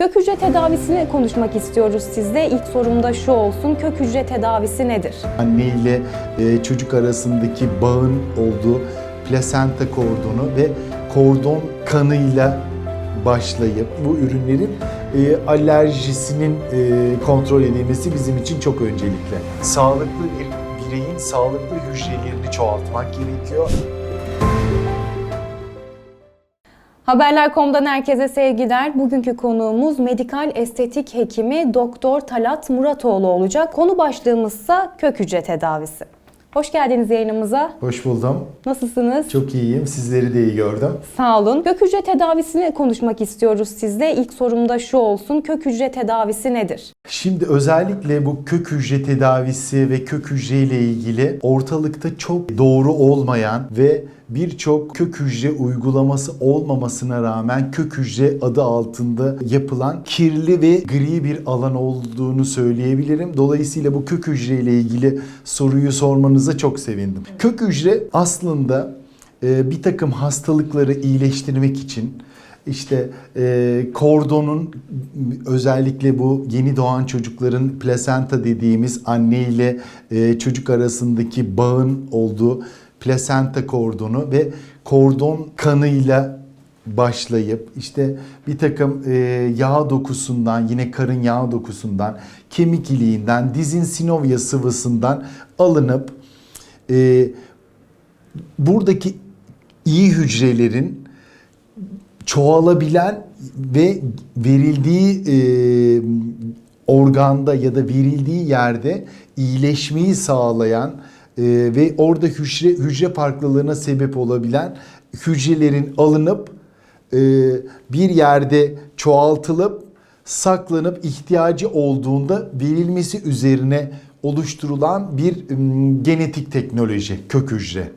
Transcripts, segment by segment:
Kök hücre tedavisini konuşmak istiyoruz sizle. İlk sorum da şu olsun. Kök hücre tedavisi nedir? Anne ile e, çocuk arasındaki bağın olduğu plasenta kordonu ve kordon kanıyla başlayıp bu ürünlerin e, alerjisinin e, kontrol edilmesi bizim için çok öncelikli. Sağlıklı bir bireyin sağlıklı hücrelerini çoğaltmak gerekiyor. Haberler.com'dan herkese sevgiler. Bugünkü konuğumuz medikal estetik hekimi Doktor Talat Muratoğlu olacak. Konu başlığımızsa kök hücre tedavisi. Hoş geldiniz yayınımıza. Hoş buldum. Nasılsınız? Çok iyiyim. Sizleri de iyi gördüm. Sağ olun. Kök hücre tedavisini konuşmak istiyoruz sizle. İlk sorum da şu olsun. Kök hücre tedavisi nedir? Şimdi özellikle bu kök hücre tedavisi ve kök hücre ile ilgili ortalıkta çok doğru olmayan ve birçok kök hücre uygulaması olmamasına rağmen kök hücre adı altında yapılan kirli ve gri bir alan olduğunu söyleyebilirim. Dolayısıyla bu kök hücre ile ilgili soruyu sormanıza çok sevindim. Kök hücre aslında e, bir takım hastalıkları iyileştirmek için işte e, kordonun özellikle bu yeni doğan çocukların plasenta dediğimiz anne ile e, çocuk arasındaki bağın olduğu plasenta kordonu ve kordon kanıyla başlayıp işte bir takım e, yağ dokusundan yine karın yağ dokusundan kemik iliğinden dizin sinovya sıvısından alınıp e, buradaki iyi hücrelerin çoğalabilen ve verildiği e, organda ya da verildiği yerde iyileşmeyi sağlayan e, ve orada hücre hücre farklılığına sebep olabilen hücrelerin alınıp e, bir yerde çoğaltılıp saklanıp ihtiyacı olduğunda verilmesi üzerine oluşturulan bir genetik teknoloji kök hücre.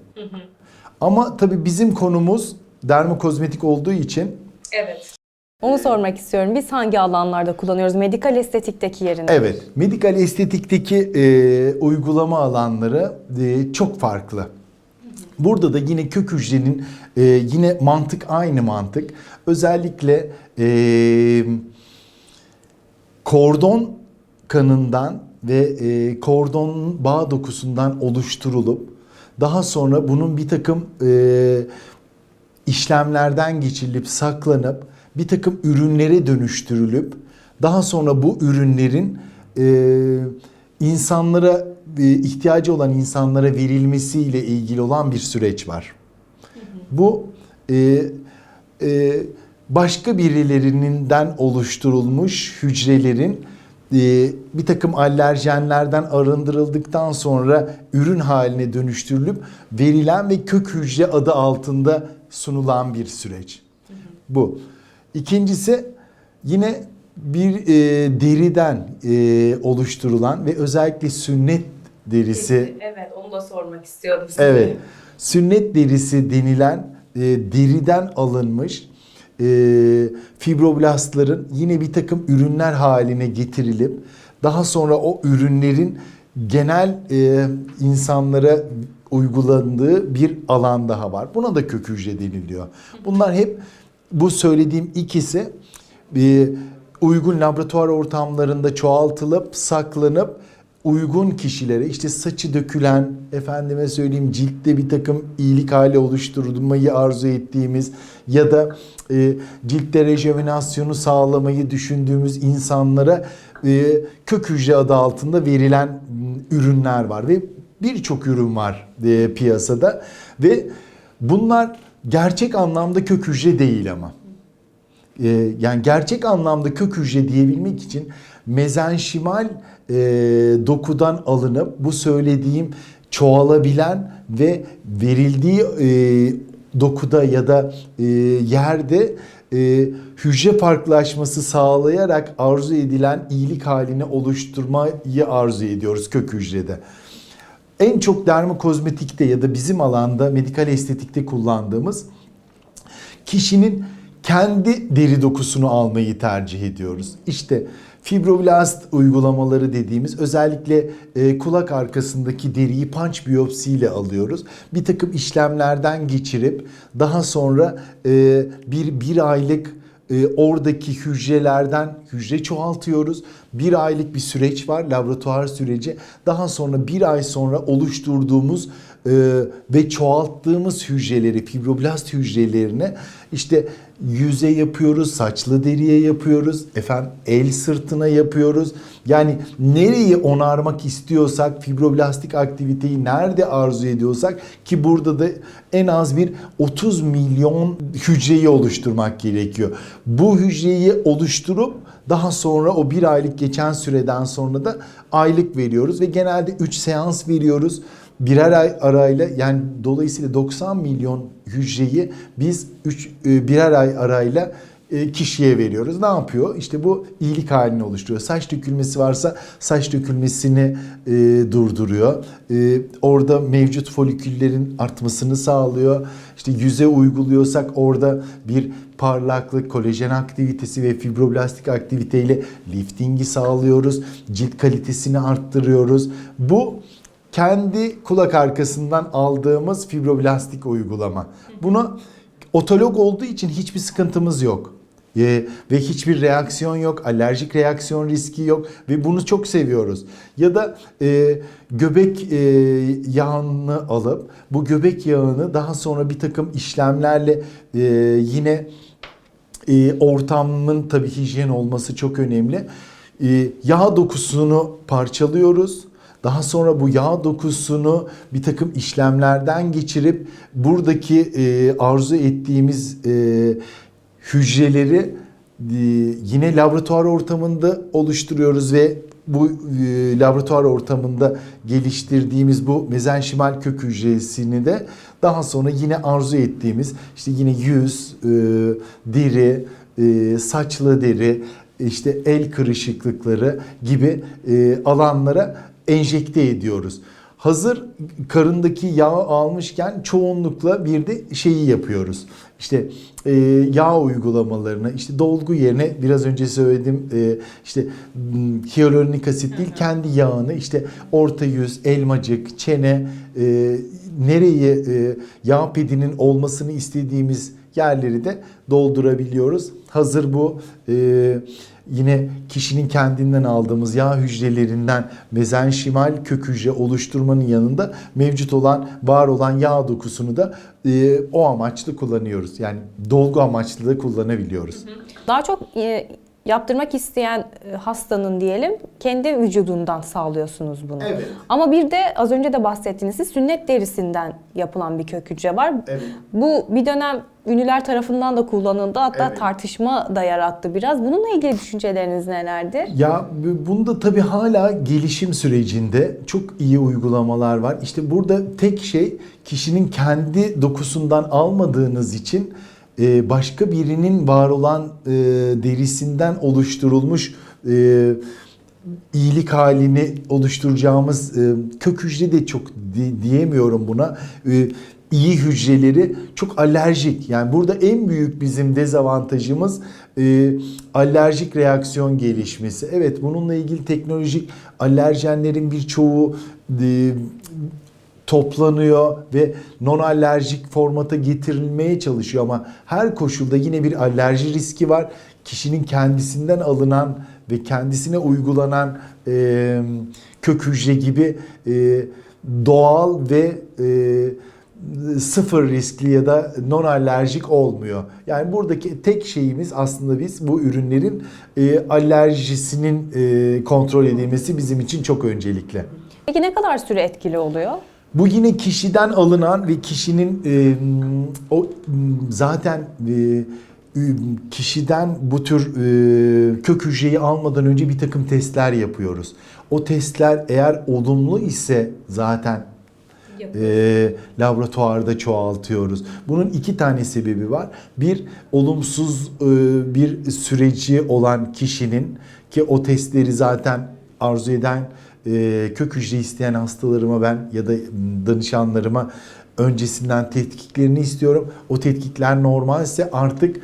Ama tabii bizim konumuz dermokozmetik olduğu için Evet. Onu sormak istiyorum. Biz hangi alanlarda kullanıyoruz? Medikal estetikteki yerini. evet medikal estetikteki e, uygulama alanları e, çok farklı. Burada da yine kök hücrenin e, yine mantık aynı mantık. Özellikle e, kordon kanından ve e, kordon bağ dokusundan oluşturulup daha sonra bunun bir takım e, işlemlerden geçirilip saklanıp bir takım ürünlere dönüştürülüp daha sonra bu ürünlerin e, insanlara e, ihtiyacı olan insanlara verilmesiyle ilgili olan bir süreç var. Bu e, e, başka birilerinden oluşturulmuş hücrelerin e, bir takım alerjenlerden arındırıldıktan sonra ürün haline dönüştürülüp verilen ve kök hücre adı altında sunulan bir süreç. Bu. İkincisi yine bir e, deriden e, oluşturulan ve özellikle sünnet derisi Evet, onu da sormak istiyordum size. Evet. Sünnet derisi denilen e, deriden alınmış e, fibroblastların yine bir takım ürünler haline getirilip daha sonra o ürünlerin genel e, insanlara uygulandığı bir alan daha var. Buna da kök hücre deniliyor. Bunlar hep bu söylediğim ikisi e, uygun laboratuvar ortamlarında çoğaltılıp saklanıp uygun kişilere işte saçı dökülen efendime söyleyeyim ciltte bir takım iyilik hali oluşturmayı arzu ettiğimiz ya da e, ciltte rejuvenasyonu sağlamayı düşündüğümüz insanlara e, kök hücre adı altında verilen ürünler var ve birçok ürün var e, piyasada ve bunlar gerçek anlamda kök hücre değil ama. Ee, yani gerçek anlamda kök hücre diyebilmek için mezenşimal e, dokudan alınıp bu söylediğim çoğalabilen ve verildiği e, dokuda ya da e, yerde e, hücre farklılaşması sağlayarak arzu edilen iyilik halini oluşturmayı arzu ediyoruz kök hücrede. En çok dermokozmetikte ya da bizim alanda medikal estetikte kullandığımız kişinin kendi deri dokusunu almayı tercih ediyoruz. İşte fibroblast uygulamaları dediğimiz özellikle e, kulak arkasındaki deriyi punch biyopsiyle alıyoruz. Bir takım işlemlerden geçirip daha sonra e, bir bir aylık e, oradaki hücrelerden hücre çoğaltıyoruz. Bir aylık bir süreç var, laboratuvar süreci. Daha sonra bir ay sonra oluşturduğumuz e, ve çoğalttığımız hücreleri, fibroblast hücrelerine işte yüze yapıyoruz, saçlı deriye yapıyoruz, efendim el sırtına yapıyoruz. Yani nereyi onarmak istiyorsak, fibroblastik aktiviteyi nerede arzu ediyorsak ki burada da en az bir 30 milyon hücreyi oluşturmak gerekiyor. Bu hücreyi oluşturup daha sonra o bir aylık geçen süreden sonra da aylık veriyoruz ve genelde 3 seans veriyoruz birer ay arayla yani dolayısıyla 90 milyon hücreyi biz 3 birer ay arayla e, kişiye veriyoruz. Ne yapıyor? İşte bu iyilik halini oluşturuyor. Saç dökülmesi varsa saç dökülmesini e, durduruyor. E, orada mevcut foliküllerin artmasını sağlıyor. İşte yüze uyguluyorsak orada bir parlaklık, kolajen aktivitesi ve fibroblastik aktiviteyle liftingi sağlıyoruz. Cilt kalitesini arttırıyoruz. Bu kendi kulak arkasından aldığımız fibroblastik uygulama. Bunu otolog olduğu için hiçbir sıkıntımız yok. Ee, ve hiçbir reaksiyon yok, alerjik reaksiyon riski yok ve bunu çok seviyoruz. Ya da e, göbek e, yağını alıp bu göbek yağını daha sonra bir takım işlemlerle e, yine e, ortamın tabii hijyen olması çok önemli. E, yağ dokusunu parçalıyoruz. Daha sonra bu yağ dokusunu bir takım işlemlerden geçirip buradaki e, arzu ettiğimiz e, hücreleri e, yine laboratuvar ortamında oluşturuyoruz ve bu e, laboratuvar ortamında geliştirdiğimiz bu mezenşimal kök hücresini de daha sonra yine arzu ettiğimiz işte yine yüz, e, deri, e, saçlı deri, işte el kırışıklıkları gibi e, alanlara enjekte ediyoruz. Hazır karındaki yağ almışken çoğunlukla bir de şeyi yapıyoruz. İşte e, yağ uygulamalarını işte dolgu yerine biraz önce söyledim e, işte m, hyaluronik asit değil kendi yağını işte orta yüz, elmacık, çene e, nereyi e, yağ pedinin olmasını istediğimiz yerleri de doldurabiliyoruz. Hazır bu e, yine kişinin kendinden aldığımız yağ hücrelerinden mezenşimal kök hücre oluşturmanın yanında mevcut olan var olan yağ dokusunu da e, o amaçlı kullanıyoruz. Yani dolgu amaçlı da kullanabiliyoruz. Daha çok e, yaptırmak isteyen e, hastanın diyelim kendi vücudundan sağlıyorsunuz bunu. Evet. Ama bir de az önce de bahsettiğiniz siz sünnet derisinden yapılan bir kök hücre var. Evet. Bu bir dönem ünlüler tarafından da kullanıldı. Hatta Evet. tartışma da yarattı biraz. Bununla ilgili düşünceleriniz nelerdir? Ya bu- bunda tabii hala gelişim sürecinde çok iyi uygulamalar var. İşte burada tek şey kişinin kendi dokusundan almadığınız için başka birinin var olan e, derisinden oluşturulmuş e, iyilik halini oluşturacağımız e, kök hücre de çok di- diyemiyorum buna. E, iyi hücreleri çok alerjik. Yani burada en büyük bizim dezavantajımız e, alerjik reaksiyon gelişmesi. Evet bununla ilgili teknolojik alerjenlerin birçoğu e, toplanıyor ve non alerjik formata getirilmeye çalışıyor ama her koşulda yine bir alerji riski var. Kişinin kendisinden alınan ve kendisine uygulanan e, kök hücre gibi e, doğal ve e, sıfır riskli ya da non alerjik olmuyor. Yani buradaki tek şeyimiz aslında biz bu ürünlerin e, alerjisinin e, kontrol edilmesi bizim için çok öncelikli. Peki ne kadar süre etkili oluyor? Bu yine kişiden alınan ve kişinin e, o zaten e, kişiden bu tür e, kök hücreyi almadan önce bir takım testler yapıyoruz. O testler eğer olumlu ise zaten e, laboratuvarda çoğaltıyoruz. Bunun iki tane sebebi var. Bir olumsuz e, bir süreci olan kişinin ki o testleri zaten arzu eden e, kök hücre isteyen hastalarıma ben ya da danışanlarıma öncesinden tetkiklerini istiyorum. O tetkikler normalse artık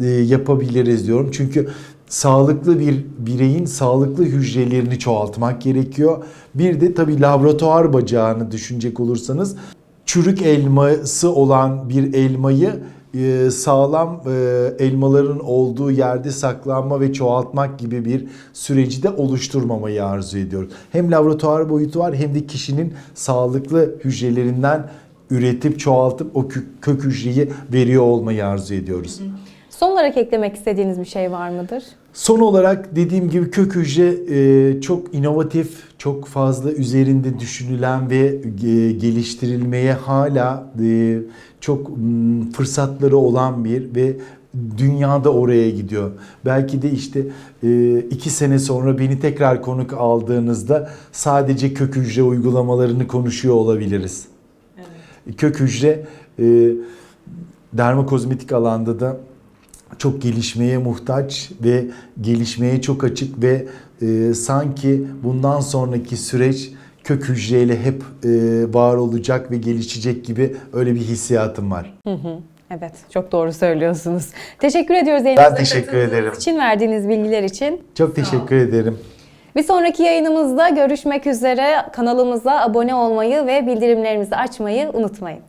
e, yapabiliriz diyorum. Çünkü sağlıklı bir bireyin sağlıklı hücrelerini çoğaltmak gerekiyor. Bir de tabii laboratuvar bacağını düşünecek olursanız çürük elması olan bir elmayı e, sağlam e, elmaların olduğu yerde saklanma ve çoğaltmak gibi bir süreci de oluşturmamayı arzu ediyoruz. Hem laboratuvar boyutu var hem de kişinin sağlıklı hücrelerinden üretip çoğaltıp o kö- kök hücreyi veriyor olmayı arzu ediyoruz. Son olarak eklemek istediğiniz bir şey var mıdır? Son olarak dediğim gibi kök hücre e, çok inovatif, çok fazla üzerinde düşünülen ve e, geliştirilmeye hala e, çok fırsatları olan bir ve dünyada oraya gidiyor. Belki de işte iki sene sonra beni tekrar konuk aldığınızda sadece kök hücre uygulamalarını konuşuyor olabiliriz. Evet. Kök hücre dermokozmetik alanda da çok gelişmeye muhtaç ve gelişmeye çok açık ve e, sanki bundan sonraki süreç kök hücreyle hep e, var olacak ve gelişecek gibi öyle bir hissiyatım var. Hı hı. Evet, çok doğru söylüyorsunuz. Teşekkür ediyoruz yayınımıza Ben teşekkür ederim. için verdiğiniz bilgiler için. Çok teşekkür ederim. Bir sonraki yayınımızda görüşmek üzere. Kanalımıza abone olmayı ve bildirimlerimizi açmayı unutmayın.